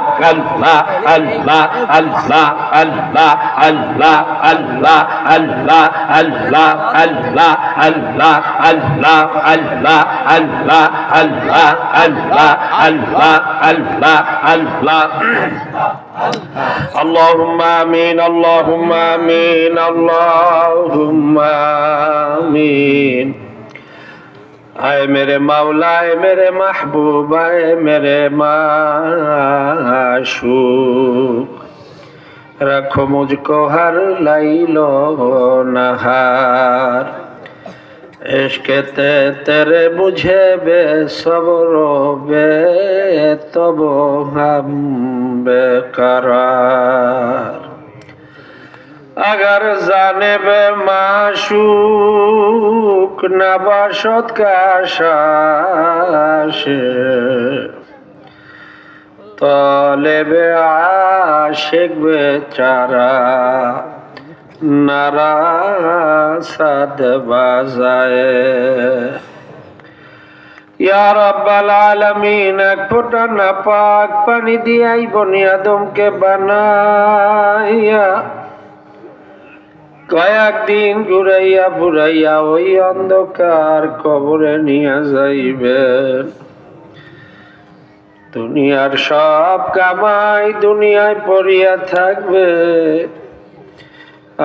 আল্লাহ আল্লাহ আল্লাহ আল্লাহ আল্লাহ আল্লাহ আল্লাহ আল্লাহ আল্লাহ আল্লাহ আল্লাহ আল্লাহ আল্লাহ আল্লাহ আল্লাহ আল্লাহ আল্লাহ আল্লাহ اللهم آمين اللهم آمين اللهم آمين আয় মেরে মাওলায় মেরে মাহবুব, আয় মেরে মাশুক রাখো মুজকো হার, লাইল নাহার। এসকেতে তেরে বুঝে বে সবর বে তব হাম বেকার اگر جانب معشوق نباشد کشاش طالب عاشق بیچارا نرا صد بازائے ইয়া রব্বাল আলামিন এক ফোঁটা না পাক পানি দিয়াই বনি আদমকে বানাইয়া কয়েকদিন ঘুরাইয়া বুড়াইয়া ওই অন্ধকার কবরে নিয়ে যাইবেন দুনিয়ার সব কামাই দুনিয়ায় পড়িয়া থাকবে।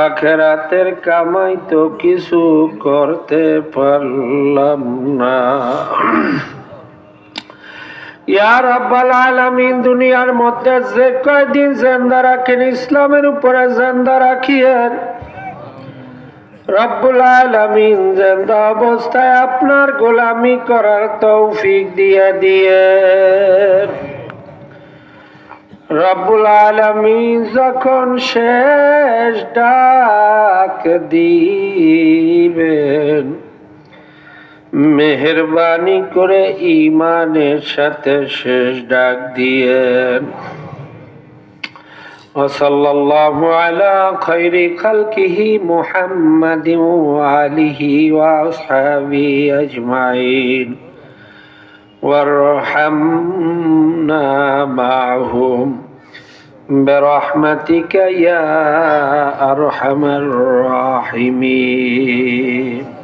আখেরাতের কামাই তো কিছু করতে পারলাম না। ইয়ার আব্বাল আলামিন, দুনিয়ার মধ্যে যে কয়দিন জেন্দা রাখেন, ইসলামের উপরে জিন্দা রাখিয়েন রব্বুল আলামিন জিন্দা অবস্থায় আপনার গোলামি করার তৌফিক দিয়ে দিয়ে রব্বুল আলামিন যখন শেষ ডাক দিবেন, মেহরবানি করে ইমানের সাথে শেষ ডাক দিয়েন। وصلى الله على خير خلقه محمد وآله وأصحابه أجمعين. وارحمنا معهم. برحمتك يا أرحم الراحمين.